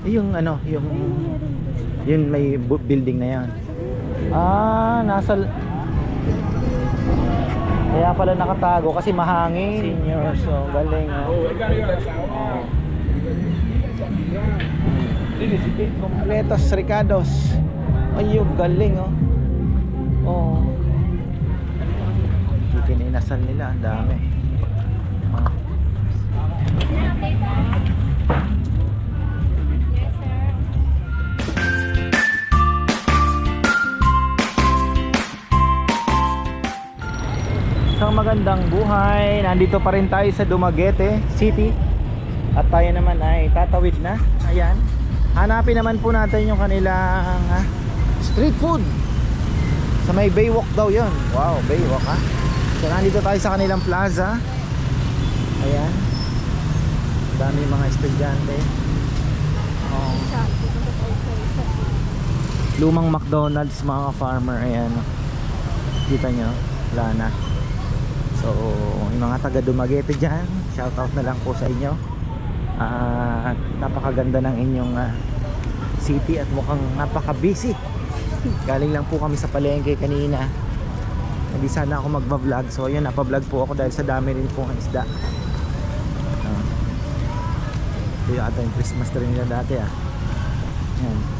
Eh, yung ano, yung yun may bu- building na yan. Ah, nasa Kaya pala nakatago kasi mahangin. Senior, so galing. Oh. Oh. Completos Ricados. Ayun, galing oh. Oh. Ikininasan nila, ang dami. Oh. Isang magandang buhay. Nandito pa rin tayo sa Dumaguete City. At tayo naman ay tatawid na. Ayan. Hanapin naman po natin yung kanilang ah, street food. Sa may Baywalk daw yon. Wow, Baywalk ha. So nandito tayo sa kanilang plaza. Ayan. Dami mga estudyante. Oh. Lumang McDonald's mga farmer. Ayan. Kita nyo. Wala na. So, yung mga taga Dumaguete dyan, shoutout na lang po sa inyo. At napakaganda ng inyong ah, city at mukhang napaka-busy. Galing lang po kami sa palengke kanina. Hindi sana ako magba-vlog. So, ayun, napa-vlog po ako dahil sa dami rin po ng isda. Ah. Ito yung ata yung Christmas tree nila dati ah. Yan.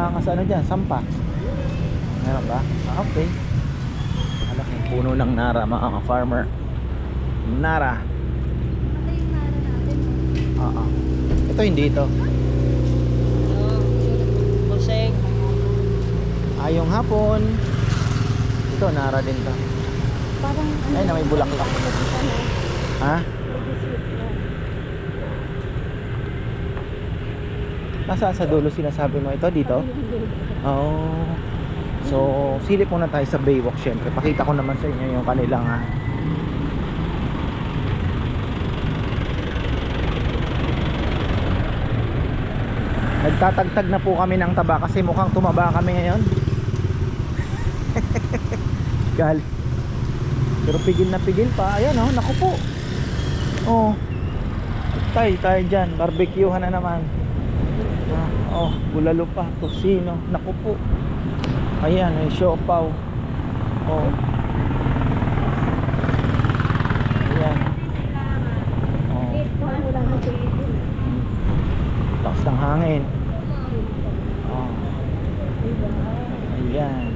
Oh, makakasa ano dyan, sampa. Meron ba? Ah, okay. Malaking puno ng nara, mga farmer. Nara. Oo. Ito hindi ito. Buseng. Ah, yung hapon. Ito, nara din to. Parang ano, Ay, na may bulaklak. Ha? Nasa sa dulo sinasabi mo ito dito? Oh. So, silip muna tayo sa Baywalk syempre. Pakita ko naman sa inyo yung kanilang ah. Nagtatagtag na po kami ng taba kasi mukhang tumaba kami ngayon. Gal. Pero pigil na pigil pa. Ayan oh, naku po. Oh. Tay, tayo dyan. Barbecuehan na naman. Oh, bulalo pa, tosino. Naku po. Ayan, may siopaw. Oh. Ayan. Oh. Ng hangin. Oh. Ayan.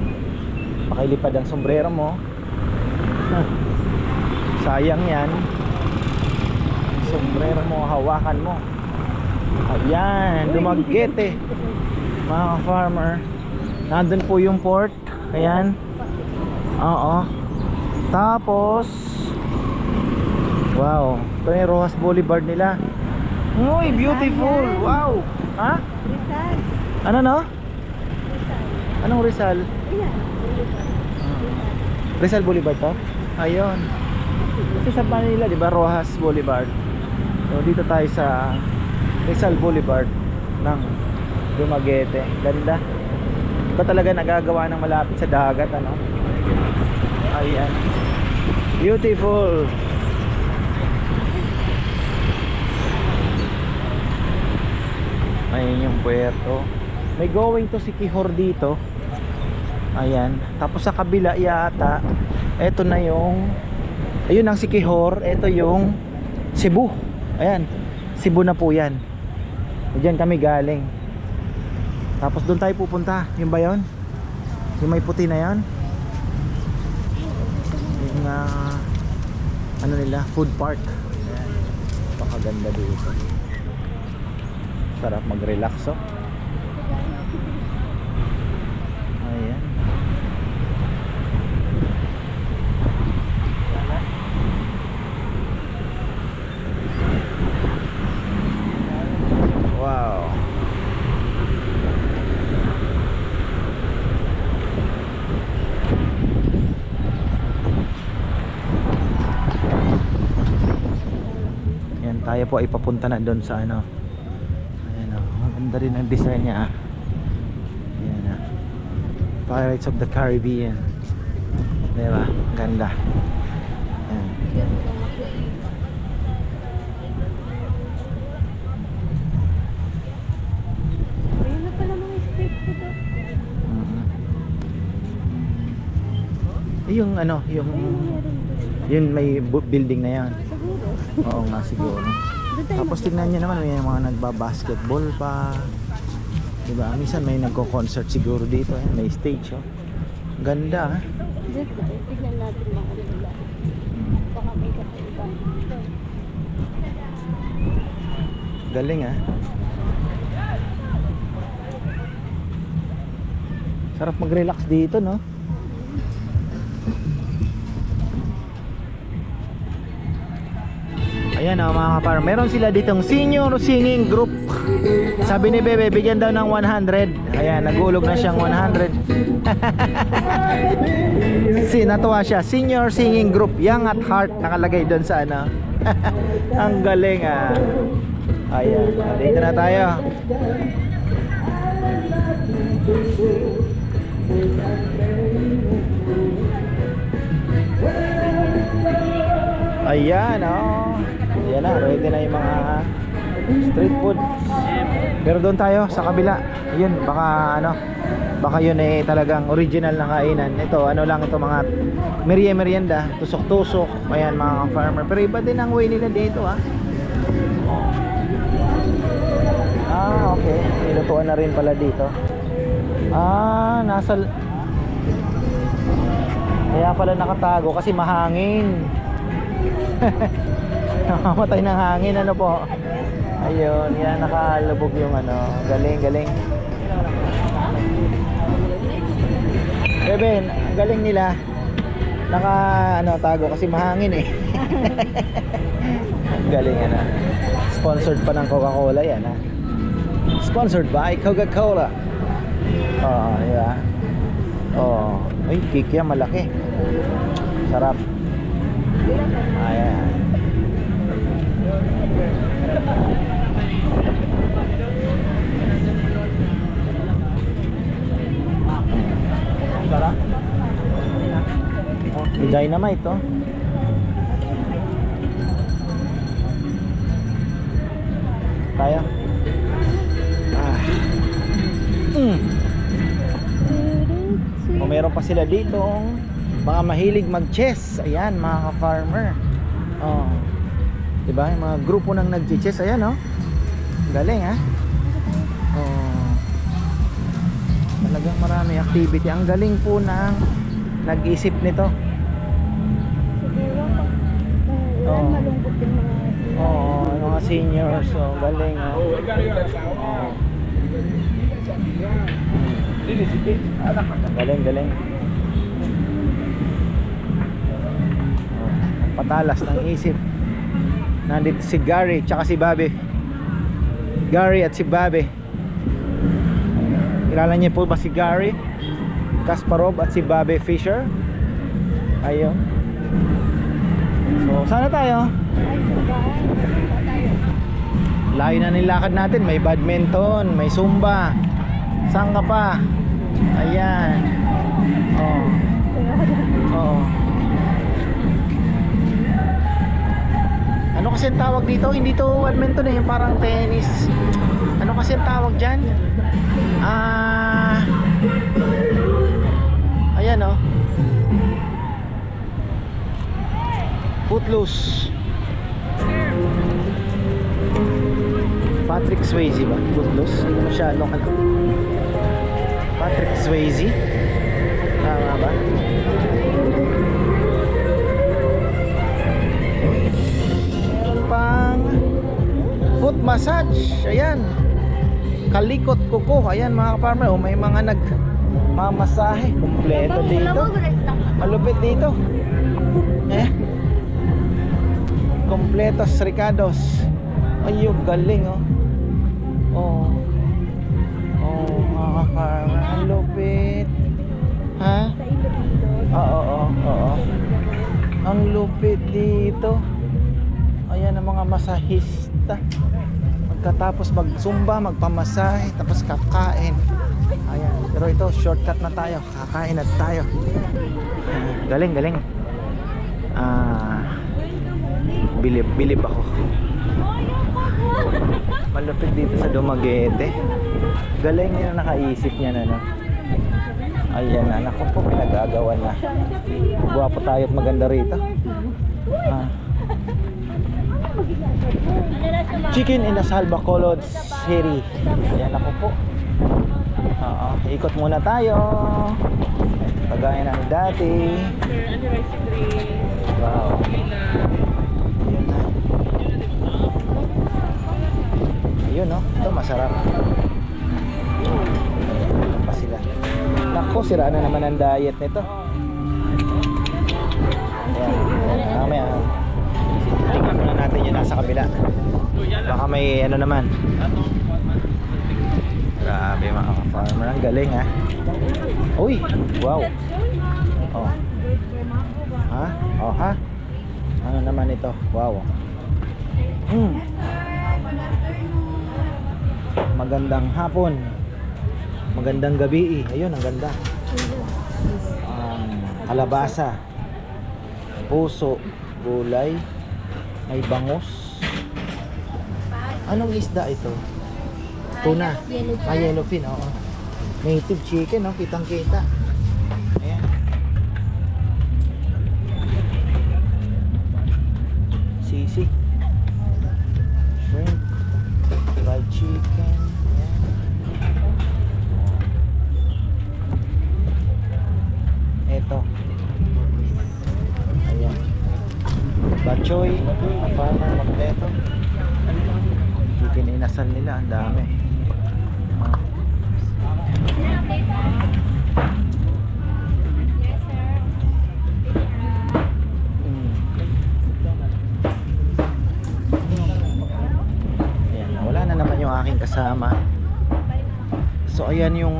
Pakilipad ang sombrero mo. Huh. Sayang yan. Sombrero mo, hawakan mo. Ayan, Dumaguete. Mga farmer. Nandun po yung port. Ayan. Oo. Tapos, wow. Ito yung Rojas Boulevard nila. Uy, beautiful. Wow. Ha? Rizal. Ano no? Rizal. Anong Rizal? Ayan. Rizal Boulevard to? Ayun. Kasi sa Manila, di ba, Rojas Boulevard. So, dito tayo sa Rizal Boulevard ng Dumaguete. Ganda. Ito talaga nagagawa ng malapit sa dagat, ano? Ayan. Beautiful. Ayun yung puerto. May going to Sikihor dito. Ayan. Tapos sa kabila yata, eto na yung ayun ang Sikihor, eto yung Cebu. Ayan. Cebu na po 'yan. Diyan kami galing. Tapos doon tayo pupunta. Yung ba 'yon? Yung may puti na 'yan? Yung ah, ano nila, food park. Napakaganda dito. Sarap mag-relax oh. Ayan. Wow. Tayo po ay papunta na doon sa ano ayan o ang ganda rin ang design niya ah ayan ah Pirates of the Caribbean diba ganda ayan. Oh. Mhm. Eh, yung ano yung yun may bu- building na yan. Oo nga siguro Tapos tignan nyo naman may mga nagba-basketball pa. 'Di ba? Minsan may nagko-concert siguro dito, eh. may stage oh. Ganda ah. Doon tayo. Tignan natin mga nila. Baka may kakaiba. Galing ah. Sarap mag-relax dito, no? Ayan oh, mga kapar. Meron sila ditong senior singing group. Sabi ni Bebe, bigyan daw ng 100. Ayan, nagulog na siyang 100. si natuwa siya. Senior singing group, Young at Heart nakalagay doon sa ano. Ang galing ah. Ayan, dito na tayo. Ayan, oh. Ayan na, ready na yung mga street food. Pero doon tayo sa kabila. Yun, baka ano, baka yun eh talagang original na kainan. Ito, ano lang ito mga merienda merienda, tusok-tusok. Ayan, mga farmer. Pero iba din ang way nila dito, ah. Ah, okay. Nilutuan na rin pala dito. Ah, nasa Kaya pala nakatago kasi mahangin. Nakamatay ng hangin ano po. Ayun, yan nakalubog yung ano. Galing, galing. Beben, galing nila. Naka ano tago kasi mahangin eh. Galing ano. Sponsored pa ng Coca-Cola yan ha. Sponsored by Coca-Cola. Oo, di ba? Oo. Ay, kikya malaki. Sarap. Ayan. Sarap. Oh, may dynamite to. Tayo. Ah. Mm. O meron pa sila dito mga mahilig mag-chess. Ayan, mga ka-farmer. Oh. 'Di ba? Mga grupo nang nag-chess, ayan oh. Galing ah. Oh. Talagang marami activity. Ang galing po ng nag-isip nito. Uh, malungkot yung mga Oo, oh, mga seniors. Oh, galing oh. Oh. Galing, galing. Oh, patalas ng isip. Nandito si Gary tsaka si Bobby. Gary at si Bobby. Kilala niyo po ba si Gary? Kasparov at si Bobby Fischer? Ayun. So, sana tayo? Layo na nilakad natin. May badminton, may zumba. Saan ka pa? Ayan. Oh. Oo. Ano kasi ang tawag dito? Hindi to badminton eh, parang tennis. Ano kasi ang tawag diyan? Ah. Ayan Footloose. Patrick Swayze ba? Footloose? Hindi masyadong ano. Patrick Swayze? Tama ba? Meron pang foot massage. Ayan. Kalikot kuko. Ayan mga farmer. Oh, may mga nag mamasahe. Kompleto dito. Malupit dito. Kompletos Ricados. Ay, yung galing oh. Oh. Oh, mga. Ang lupit. Ha? Oo, oo, oo. Ang lupit dito. Ayan ang mga masahista. Magkatapos mag-zumba, magpamasahe, tapos kakain. Ayan. Pero ito, shortcut na tayo. Kakain at tayo. Galing, galing. Ah, bilib, bilib ako. Malapit dito sa Dumaguete. Galing niya nakaisip niya na, no? Ayan na, naku po, pinag-agawan na. Guwapo tayo at maganda rito. Ah. Chicken in the Salbacolod City. Ayan ako po. Oo, ikot muna tayo. Kagaya ng dati. Wow. Ayan na. Ayun no, ito masarap. Ayan pa sila. Nako, sira na naman ang diet nito. Ayan, mamaya. Tingnan muna natin yung nasa kabila. Baka may ano naman. Grabe mga farmer, ang galing ha. Uy, wow. Oh. Ha? Oh ha? Ano naman ito? Wow. Hmm. Magandang hapon. Magandang gabi. eh. Ayun, ang ganda. Um, kalabasa. Puso. Gulay. May bangus. Anong isda ito? Tuna. Ah, yellowfin, oo. Native chicken, no? Kitang kita.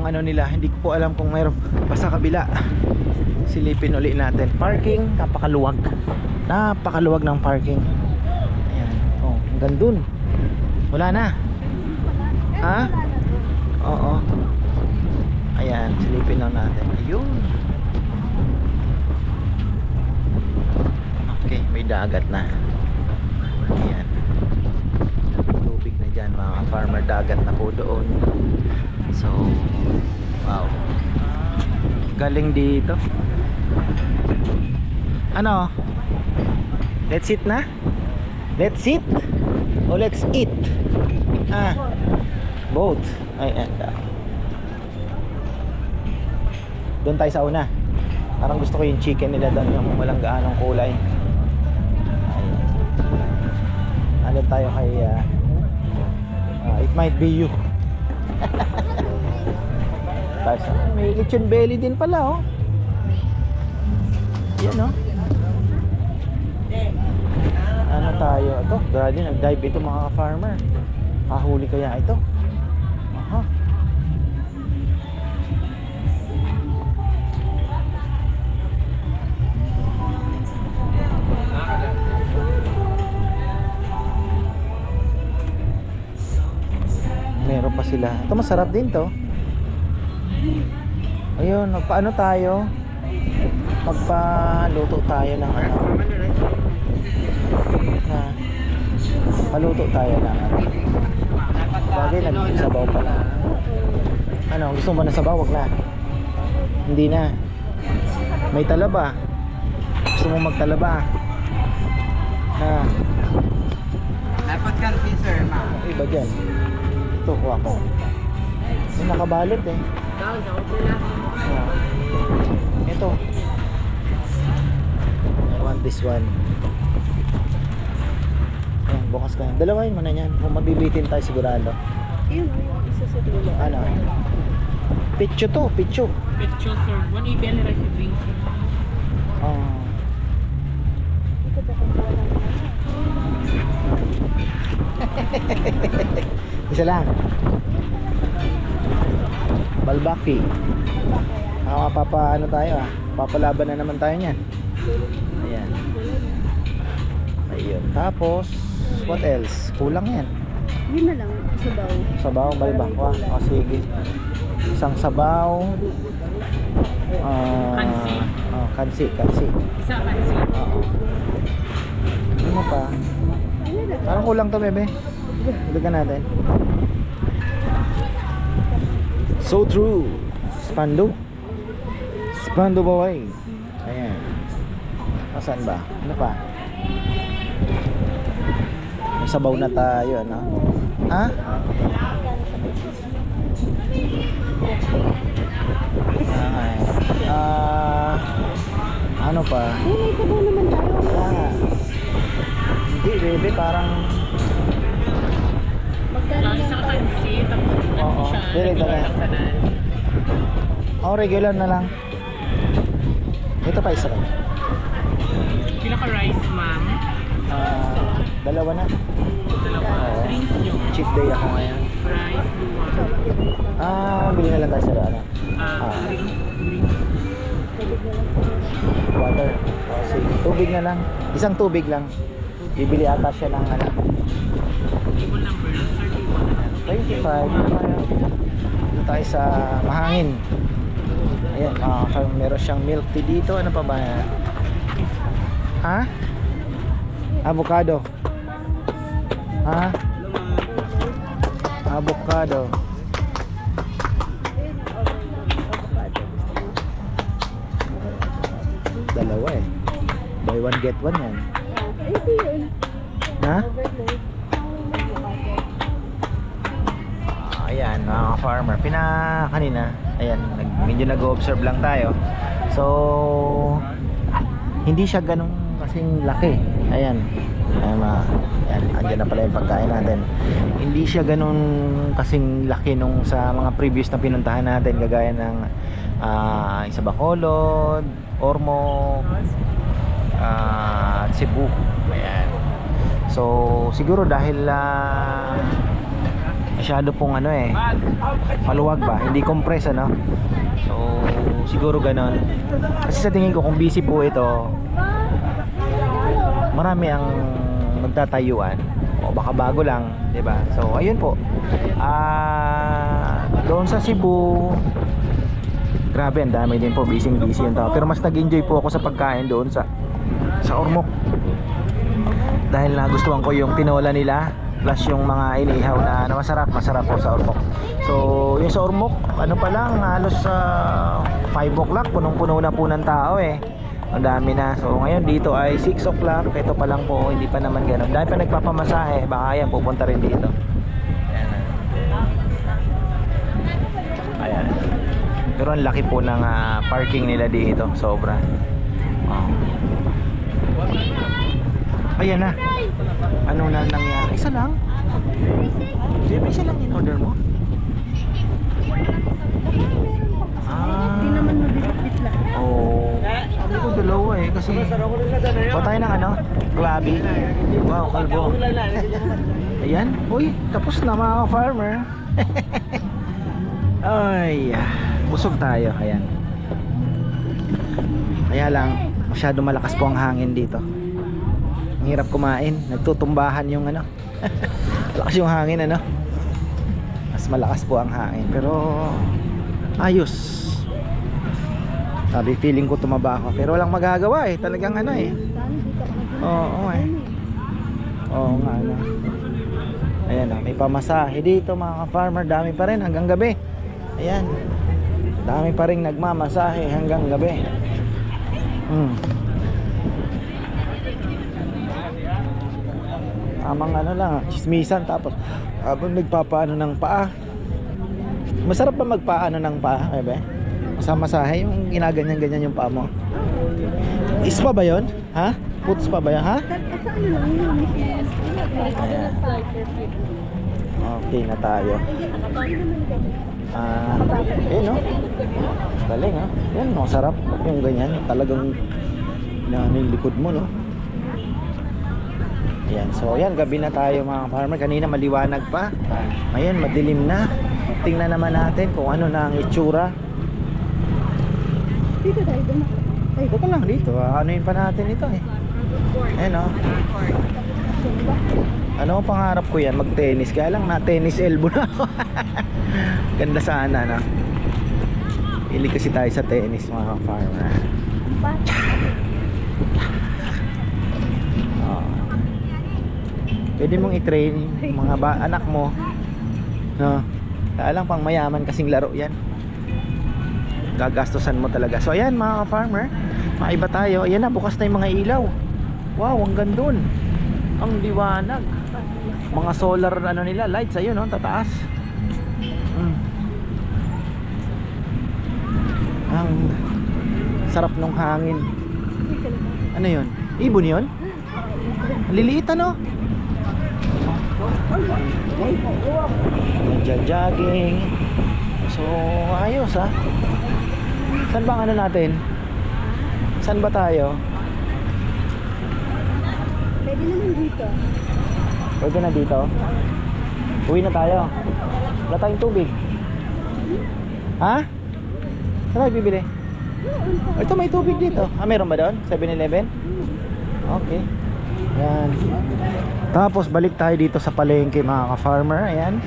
Ano nila, hindi ko po alam kung mayroon pa sa kabila. Silipin uli natin. Parking, napakaluwag. Napakaluwag ng parking. Ayan. Oh, hanggang dun. Wala na. Ha? Oo. Ayan, silipin lang natin. Ayun. Okay, may dagat na. Ayan. Tubig na dyan, mga farmer. Dagat na po doon. So, wow. Galing dito. Ano? Let's eat na? Let's eat? O let's eat? Ah, both. Ay, ay, ah. Doon tayo sa una. Parang gusto ko yung chicken nila doon, yung walang gaanong kulay. Ano tayo kay ah, ah, It Might Be You. Tayo sa, may lechon belly din pala oh. Yan oh. Ano tayo? Ito, grabe nag-dive ito mga farmer. Kahuli kaya ito? Aha. Meron pa sila. Ito masarap din to. Ayun, magpaano tayo? Magpaluto tayo ng ano? Na paluto tayo ng ano? Bagay, nagsabaw pa na. Ano, gusto mo na sabaw? Wag na. Hindi na. May talaba. Gusto mo magtalaba? Ha? Dapat ka sir, ma. Okay ba dyan? Ito, kuha ko. Nakabalot eh. Ah. Ito. I want this one. Ayan, bukas ka. Dalawahin mo na yan. Kung mabibitin tayo sigurado. Yun, isa sa dulo. Ano? Picho to, picho. Picture, sir. One ibel rice and drinks. Ah. Ito ba kung wala na? isa lang. Balbaki. Ah, papa ano tayo ah. Papalaban na naman tayo niyan. Ayan. Ayun. Tapos What else? Kulang yan. Yun na lang, sabaw. Sabaw, balbakwa. O sige. Isang sabaw. Ah, Kansi. Oh, kansi, kansi. Isa kasi. Oo. Ano pa? Ano? Parang kulang to, bebe. Dagdagan natin. So true. Spando. Spando boy. Ayan. Asan ba? Ano pa? Sabaw na tayo, ano? Ha? Ah, ano pa? Eh, may sabaw naman tayo. Nga. Hindi, bebe, parang Lang lang isang kansi, tapos ano Oo, siya, direct regular na. lang tanan. Oh, regular na lang. Ito pa isa. Pinaka rice, ma'am. Ah, dalawa na. Dalawa. Oo. Drinks nyo. Cheat day ako ngayon. Rice, luwa. Ah, bili na lang tayo sa ano. Ah, Ah. drink. Water. Oh, sige. Tubig na lang. Isang tubig lang. Bibili ata siya ng ano. Table number lang, sir. do you want 25. Dito tayo sa mahangin. Ayan, mga meron siyang milk tea dito. Ano pa ba yan? Ha? Avocado. Ha? Avocado. Dalawa eh. Buy one get one yan. Ha? Ah, ayan, mga farmer. Pina kanina, ayan, nag, medyo nag-observe lang tayo. So, hindi siya ganun kasing laki. Ayan. Ayan, mga, ayan, andyan na pala yung pagkain natin. Hindi siya ganun kasing laki nung sa mga previous na pinuntahan natin kagaya ng ah, isa Bacolod, Ormoc, ah, Cebu. Ayan. So, siguro dahil ah, masyado pong ano eh maluwag ba? Hindi compress ano? So siguro ganon kasi sa tingin ko kung busy po ito marami ang magtatayuan. O baka bago lang 'di ba? So ayun po. Ah doon sa Cebu grabe ang dami din po busy busy yung tao pero mas nag-enjoy po ako sa pagkain doon sa sa Ormoc dahil nagustuhan ko yung tinola nila plus yung mga inihaw na ano, masarap masarap po sa Ormoc so yung sa Ormoc ano pa lang halos sa 5 o'clock punong puno na po ng tao eh. Ang dami na. So ngayon dito ay 6 o'clock. Ito pa lang po hindi pa naman ganun. Dahil pa nagpapamasahe baka yan pupunta rin dito. Ayan. Pero ang laki po ng ah, parking nila dito sobra. Oh. Ayan na. Ano na nangyari? Isa lang? Di ba isa lang in-order mo? Ah. Hindi naman mabisip-bis lang. Oo. Sabi ko dalawa eh kasi Pa tayo ng ano? Klabi. Wow, kalbo. Ayan. Uy, tapos na mga farmer. Ay, busog tayo. Ayan. Kaya lang, masyado malakas po ang hangin dito. Hirap kumain. Nagtutumbahan yung ano. malakas yung hangin ano. Mas malakas po ang hangin. Pero ayos. Sabi feeling ko tumaba ako. Pero walang magagawa eh. Talagang ano eh. Saan dito ako nag- Oo eh. Oo nga ano. Ayan oh, may pamasahe dito mga farmer Dami pa rin hanggang gabi. Ayan. Dami pa rin nagmamasahe hanggang gabi. Hmm. Tamang ano lang, chismisan tapos habang nagpapaano ng paa. Masarap ba magpaano ng paa, bebe? Masamasahe yung ginaganyan-ganyan yung paa mo. Ispa ba yon? Ha? Puts pa ba yan, ha? Ano. Okay na tayo. Ah, eh no. Galing ha. Yan, masarap yung ganyan. Talagang na yung likod mo no. Yan. So, yan gabi na tayo mga farmer. Kanina maliwanag pa. Ngayon madilim na. Tingnan naman natin kung ano na ang itsura. Dito tayo doon. Ay, ko lang dito. Ano yun pa natin ito eh. Ayan oh. Sumba. Ano ang pangarap ko yan? Mag-tennis. Kaya lang na tennis elbow na ako. Ganda sana na. Pili kasi tayo sa tennis mga farmer. Bata. Pwede mong i-train mga ba- anak mo. No. Kaya lang pang mayaman kasing laro yan. Gagastosan mo talaga. So ayan mga farmer, maiba tayo. Ayan na, bukas na yung mga ilaw. Wow, ang gandun. Ang liwanag. Mga solar ano nila, lights ayun no, tataas. Mm. Ang sarap ng hangin. Ano yun? Ibon yun? Liliit ano? Nagja-jogging. So, ayos ah. Saan ba ang ano natin? Saan ba tayo? Pwede naman dito. Pwede na dito? Uwi na tayo. Wala tayong tubig. Ha? Saan tayo bibili? Oh, ito may tubig dito. Ah, meron ba doon? 7-Eleven? Okay. Yan. Tapos balik tayo dito sa palengke mga ka-farmer. Ayan.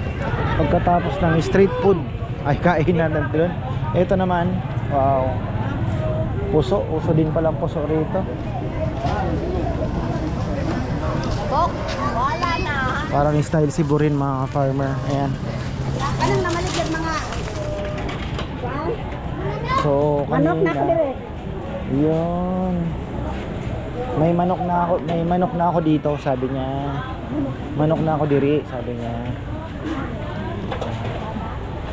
Pagkatapos ng street food ay kainan na doon. Ito naman, wow. Puso, uso din palang puso rito. Bok, wala na. Parang style si Burin mga ka-farmer. Ayan. Anong namaligyan mga... So, Manok na kanina-. Yun. May manok na ako, may manok na ako dito, sabi niya. Manok na ako diri, sabi niya.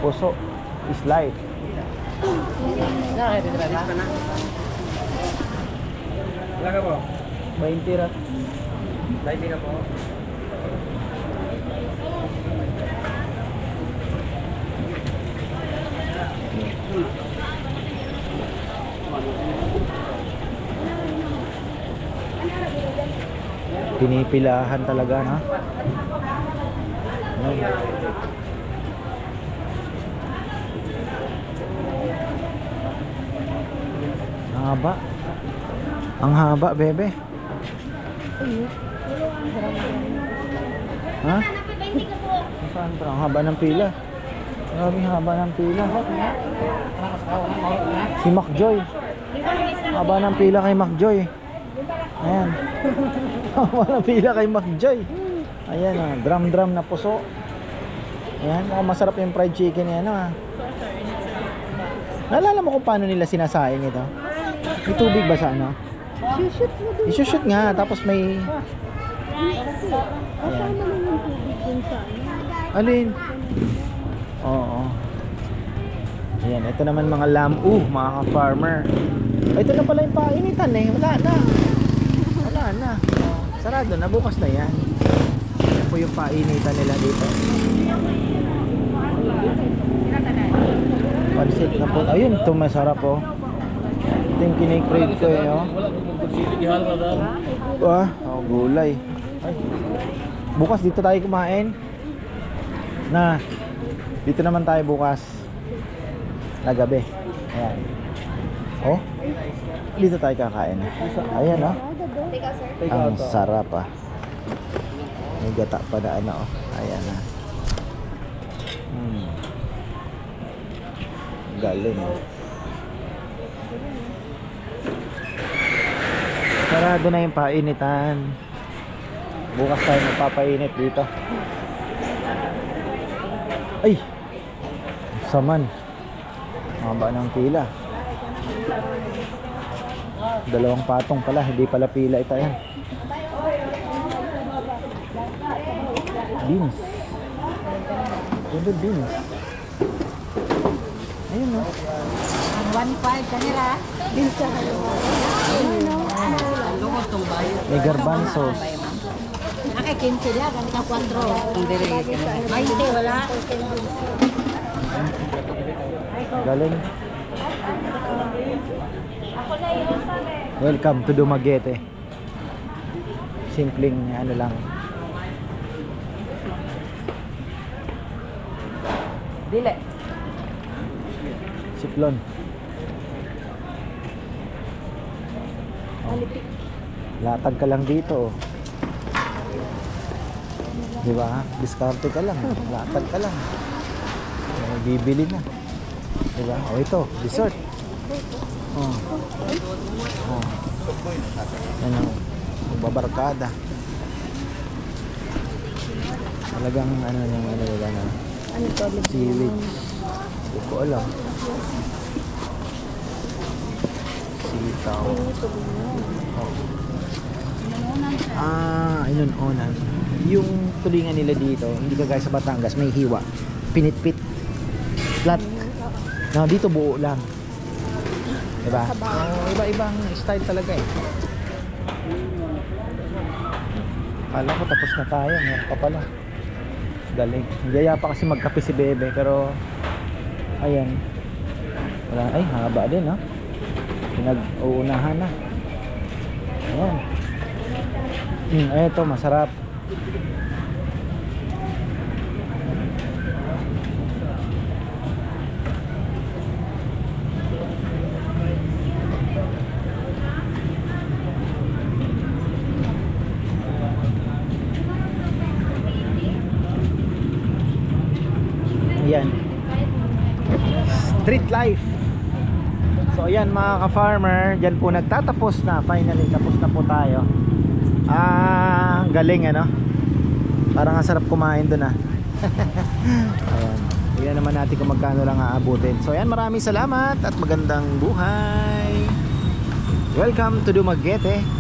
Puso is life. Wala ka po? 20 rat. Live ka po? Pinipilahan talaga, no? Ang haba. Ang haba, bebe. Ha? Saan pa? Ang haba ng pila. Grabe haba ng pila. Si Macjoy. Haba ng pila kay Macjoy. Ayan. Ng pila kay Macjoy. Ayan ah, drum-drum na puso. Ayan, oh, masarap yung fried chicken yan ah. Naalala mo kung paano nila sinasaing ito? May tubig ba sa ano? Shoot mo dun. I-shoot nga, tapos may... Ano. Alin? Oo. Ayan, ito naman mga lambu, mga ka-farmer. Ay, ito na pala yung painitan eh. Wala na. Wala na. Sarado na, bukas na yan. Yan po yung painitan nila dito. Pansit na po. Ayun, ito masarap oh. Ito yung kinikrave ko eh oh. Ah, oh, gulay. Ay. Bukas dito tayo kumain. Na. Dito naman tayo bukas. Na gabi. Ayan. Oh. Dito tayo kakain. Ayan oh. Ang sarap ah. May gata pa na ano oh. Ayan ah. Hmm. Galing oh. Sarado na yung painitan. Bukas tayo magpapainit dito. Ay! Saman. Haba ng pila. Dalawang patong pala, hindi pala pila ito yan. Beans. Ganda beans. Ayun no. 1.5 kanila. Din sa halo. May garbanzos. Ake 15 dia kan sa 4. Dire. Ay, hindi wala. Galing. Welcome to Dumaguete. Simpleng ano lang. Dile. Siplon. Latag ka lang dito. oh. Di ba? Diskarte ka lang. Latag ka lang. Bibili na. Di ba? O ito, dessert. Oh. Oh. Ano, magbabarkada. Talagang ano yung ano nila na Ano to? seaweed. Hindi ko alam. Sitaw. Yan. Oh. Ah, inunonan. Yung tulingan nila dito, hindi kagaya sa Batangas, may hiwa. Pinitpit. Flat. No, dito buo lang. Diba? Oh, iba-ibang style talaga eh. Kala ko tapos na tayo, meron pa pala. Galing. Gaya pa kasi magkape si Bebe, pero ayan. Wala, ay, haba din ha. Pinag-uunahan na. Ayan. Hmm, eto, masarap. Ayan. Street life. So ayan mga ka-farmer, dyan po nagtatapos na. Finally, tapos na po tayo. Ah, galing ano. Parang ang sarap kumain doon ah. ayan. Tingnan naman natin kung magkano lang aabutin. So ayan, maraming salamat at magandang buhay. Welcome to Dumaguete.